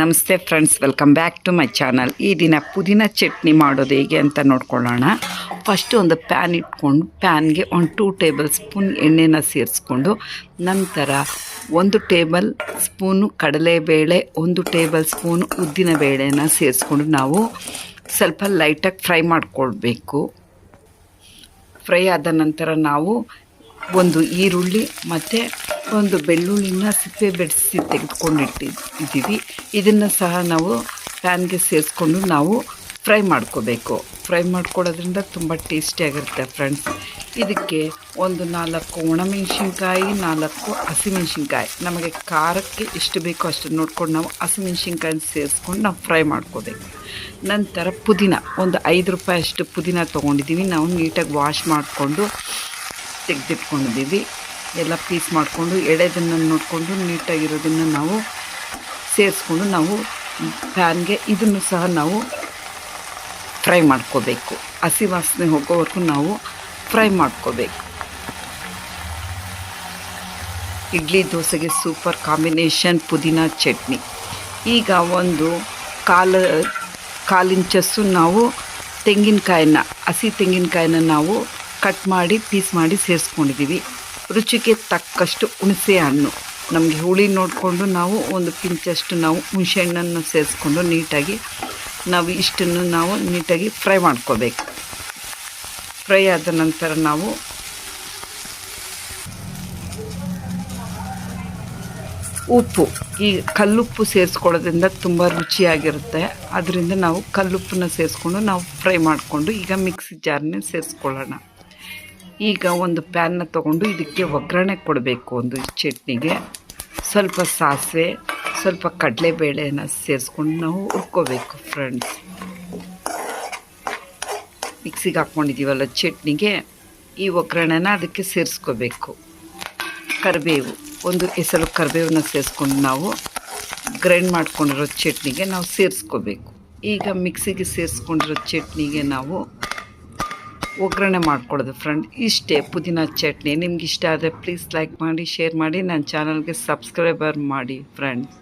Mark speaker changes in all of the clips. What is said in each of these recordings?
Speaker 1: ನಮಸ್ತೆ friends, welcome back to my channel. ಈ ದಿನ ಪುದೀನ ಚಟ್ನಿ ಮಾಡೋದು ಹೇಗೆ ಅಂತ ನೋಡ್ಕೊಳ್ಳೋಣ. ಫಸ್ಟು ಒಂದು ಪ್ಯಾನ್ ಇಟ್ಕೊಂಡು, ಪ್ಯಾನ್ಗೆ ಒಂದು ಟೂ ಟೇಬಲ್ ಸ್ಪೂನ್ ಎಣ್ಣೆನ ಸೇರಿಸ್ಕೊಂಡು, ನಂತರ ಒಂದು ಟೇಬಲ್ ಸ್ಪೂನು ಕಡಲೆಬೇಳೆ, ಒಂದು ಟೇಬಲ್ ಸ್ಪೂನು ಉದ್ದಿನ ಬೇಳೆನ ಸೇರಿಸ್ಕೊಂಡು ನಾವು ಸ್ವಲ್ಪ ಲೈಟಾಗಿ ಫ್ರೈ ಮಾಡಿಕೊಳ್ಬೇಕು. ಫ್ರೈ ಆದ ನಂತರ ನಾವು ಒಂದು ಈರುಳ್ಳಿ ಮತ್ತು ಒಂದು ಬೆಳ್ಳುಳ್ಳಿನ ಸಿಪ್ಪೆ ಬೆಡಿಸಿ ತೆಗೆದುಕೊಂಡಿಟ್ಟಿ ಇದ್ದೀವಿ ಇದನ್ನು ಸಹ ನಾವು ಪ್ಯಾನ್ಗೆ ಸೇರಿಸ್ಕೊಂಡು ನಾವು ಫ್ರೈ ಮಾಡ್ಕೋಬೇಕು. ಫ್ರೈ ಮಾಡ್ಕೊಳ್ಳೋದ್ರಿಂದ ತುಂಬ ಟೇಸ್ಟಿಯಾಗಿರುತ್ತೆ ಫ್ರೆಂಡ್ಸ್. ಇದಕ್ಕೆ ಒಂದು ನಾಲ್ಕು ಒಣಮೆಣಸಿನ್ಕಾಯಿ, ನಾಲ್ಕು ಹಸಿಮೆಣ್ಸಿನ್ಕಾಯಿ. ನಮಗೆ ಖಾರಕ್ಕೆ ಎಷ್ಟು ಬೇಕೋ ಅಷ್ಟು ನೋಡ್ಕೊಂಡು ನಾವು ಹಸಿಮೆಣ್ಸಿನ್ಕಾಯಿ ಸೇರಿಸ್ಕೊಂಡು ನಾವು ಫ್ರೈ ಮಾಡ್ಕೋಬೇಕು. ನಂತರ ಪುದೀನ, ಒಂದು ಐದು ರೂಪಾಯಿ ಅಷ್ಟು ಪುದೀನ ತೊಗೊಂಡಿದ್ದೀವಿ. ನಾವು ನೀಟಾಗಿ ವಾಶ್ ಮಾಡಿಕೊಂಡು ತೆಗೆದಿಟ್ಕೊಂಡಿದ್ದೀವಿ. ಎಲ್ಲ ಪೀಸ್ ಮಾಡಿಕೊಂಡು, ಎಳೆದನ್ನು ನೋಡಿಕೊಂಡು, ನೀಟಾಗಿರೋದನ್ನು ನಾವು ಸೇರಿಸ್ಕೊಂಡು ನಾವು ಪ್ಯಾನ್ಗೆ ಇದನ್ನು ಸಹ ನಾವು ಫ್ರೈ ಮಾಡ್ಕೋಬೇಕು. ಹಸಿ ವಾಸನೆ ಹೋಗೋವರೆಗೂ ನಾವು ಫ್ರೈ ಮಾಡ್ಕೋಬೇಕು. ಇಡ್ಲಿ ದೋಸೆಗೆ ಸೂಪರ್ ಕಾಂಬಿನೇಷನ್ ಪುದೀನ ಚಟ್ನಿ. ಈಗ ಒಂದು ಕಾಲು ಕಾಲಿಂಚಸ್ಸು ನಾವು ತೆಂಗಿನಕಾಯನ್ನ ಹಸಿ ತೆಂಗಿನಕಾಯಿನ ನಾವು ಕಟ್ ಮಾಡಿ, ಪೀಸ್ ಮಾಡಿ ಸೇರಿಸ್ಕೊಂಡಿದ್ದೀವಿ. ರುಚಿಗೆ ತಕ್ಕಷ್ಟು ಹುಣಸೆ ಹಣ್ಣು. ನಮಗೆ ಹುಳಿ ನೋಡಿಕೊಂಡು ನಾವು ಒಂದು ಪಿಂಚಷ್ಟು ನಾವು ಹುಣಸೆ ಹಣ್ಣನ್ನು ಸೇರಿಸ್ಕೊಂಡು ನೀಟಾಗಿ ನಾವು ಇಷ್ಟನ್ನು ನಾವು ನೀಟಾಗಿ ಫ್ರೈ ಮಾಡ್ಕೋಬೇಕು. ಫ್ರೈ ಆದ ನಂತರ ನಾವು ಉಪ್ಪು. ಈ ಕಲ್ಲುಪ್ಪು ಸೇರಿಸ್ಕೊಳ್ಳೋದ್ರಿಂದ ತುಂಬ ರುಚಿಯಾಗಿರುತ್ತೆ. ಅದರಿಂದ ನಾವು ಕಲ್ಲುಪ್ಪನ್ನ ಸೇರಿಸ್ಕೊಂಡು ನಾವು ಫ್ರೈ ಮಾಡಿಕೊಂಡು ಈಗ ಮಿಕ್ಸಿ ಜಾರ್ನೇ ಸೇರಿಸ್ಕೊಳ್ಳೋಣ. ಈಗ ಒಂದು ಪ್ಯಾನ್ನ ತೊಗೊಂಡು ಇದಕ್ಕೆ ಒಗ್ಗರಣೆ ಕೊಡಬೇಕು ಒಂದು ಚಟ್ನಿಗೆ. ಸ್ವಲ್ಪ ಸಾಸಿವೆ, ಸ್ವಲ್ಪ ಕಡಲೆಬೇಳೆನ ಸೇರಿಸ್ಕೊಂಡು ನಾವು ಹುರ್ಕೋಬೇಕು ಫ್ರೆಂಡ್ಸ್ ಮಿಕ್ಸಿಗೆ ಹಾಕ್ಕೊಂಡಿದ್ದೀವಲ್ಲ ಚಟ್ನಿಗೆ, ಈ ಒಗ್ಗರಣೆನ ಅದಕ್ಕೆ ಸೇರಿಸ್ಕೋಬೇಕು. ಕರಿಬೇವು, ಒಂದು ಹೆಸರು ಕರಿಬೇವನ್ನ ಸೇರಿಸ್ಕೊಂಡು ನಾವು ಗ್ರೈಂಡ್ ಮಾಡ್ಕೊಂಡಿರೋ ಚಟ್ನಿಗೆ ನಾವು ಸೇರಿಸ್ಕೋಬೇಕು. ಈಗ ಮಿಕ್ಸಿಗೆ ಸೇರಿಸ್ಕೊಂಡಿರೋ ಚಟ್ನಿಗೆ ನಾವು ಒಗ್ಗರಣೆ ಮಾಡ್ಕೊಳ್ಳೋದು ಫ್ರೆಂಡ್ ಇಷ್ಟೇ, ಪುದೀನ ಚಟ್ನಿ. ನಿಮ್ಗೆ ಇಷ್ಟ ಆದರೆ ಪ್ಲೀಸ್ ಲೈಕ್ ಮಾಡಿ ಶೇರ್ ಮಾಡಿ. ನನ್ನ ಚಾನಲ್ಗೆ ಸಬ್ಸ್ಕ್ರೈಬರ್ ಮಾಡಿ ಫ್ರೆಂಡ್ಸ್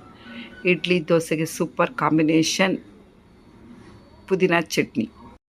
Speaker 1: ಇಡ್ಲಿ, ದೋಸೆಗೆ ಸೂಪರ್ ಕಾಂಬಿನೇಷನ್ ಪುದೀನ ಚಟ್ನಿ.